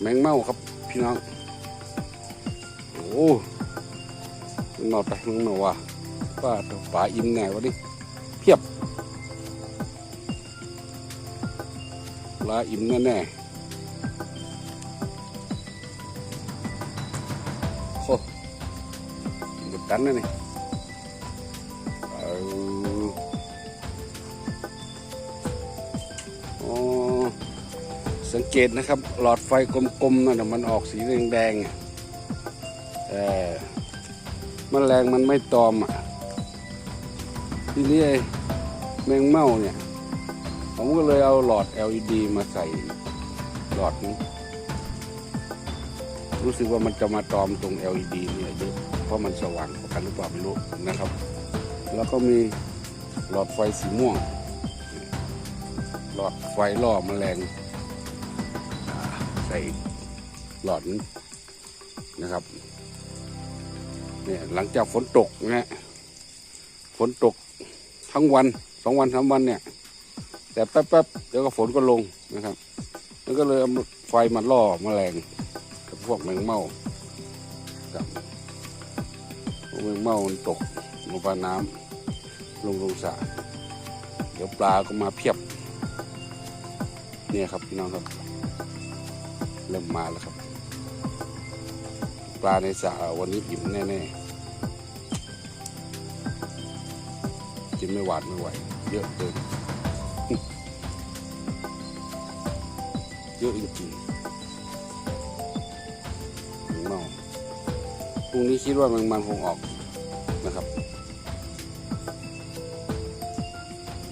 แมงเม่าครับพี่น้อง โอ้มันมาไปมึงมาว่ะป้าตัวป่าอิ่มแน่วะนี่เพียบปลาอิ่มแน่แน่โอ้กันนะนี่ สังเกตนะครับ หลอดไฟกลมๆนั่นนะมันออกสีแดงๆแต่มแมลงมันไม่ตอมอะทีนี้ไอ้แมงเม่าเนี่ย ผมก็เลยเอาหลอด LED มาใส่หลอดนี้ รู้สึกว่ามันจะมาตอมตรง LED เนี่ยเยอะเพราะมันสว่างกว่ากันหรือเปล่าไม่รู้นะครับ แล้วก็มีหลอดไฟสีม่วง หลอดไฟล่อแมลง ใส่หลอดนนะครับเนี่ยหลังจากฝนตกนะฮะฝนตกทั้งวันสองวันสามวันเนี่ย แต่แป๊บๆเดี๋ยวก็ฝนก็ลงนะครับ แล้วก็เลยเอาไฟมาล่อแมลงกับพวกแมงเม่ากับพวกแมงเม่ามันตกลงไปน้ำลงลงสระเดี๋ยวปลาก็มาเพียบ เนี่ยครับพี่น้องครับ เริ่มมาแล้วครับ ปลาในสระวันนี้อิ่มแน่ๆกินไม่หวาดไม่ไหว เยอะเกินเยอะจริงๆแมงเมาพรุ่งนี้คิดว่าแมงมันคงออกนะครับ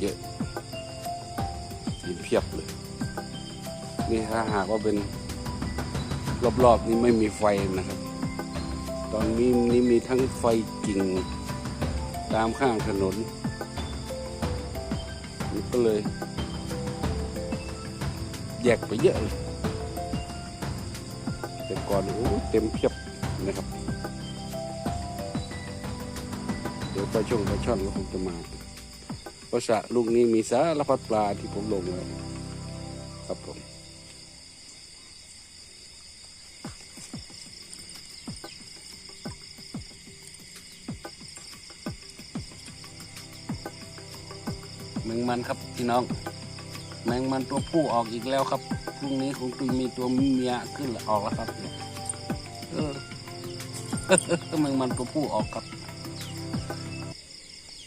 เยอะกินเพียบเลย นี่ถ้าหากว่าเป็น รอบๆนี้ไม่มีไฟนะครับ ตอนนี้นี่มีทั้งไฟกิ่งตามข้างถนนมันก็เลย แยกไปเยอะเลยแต่ก่อนโอ้เต็มเพียบนะครับ เดี๋ยวไปช่วงไปช่อนก็คงจะมาเพราะสระลูกนี้มีสารพัดปลาที่ผมลงไว้ครับผม แมงมันครับพี่น้อง แมงมันตัวผู้ออกอีกแล้วครับพรุ่งนี้คงจะมีตัวเมียขึ้นออกแล้วครับเนี่ยเออแมงมันตัวผู้ออกครับ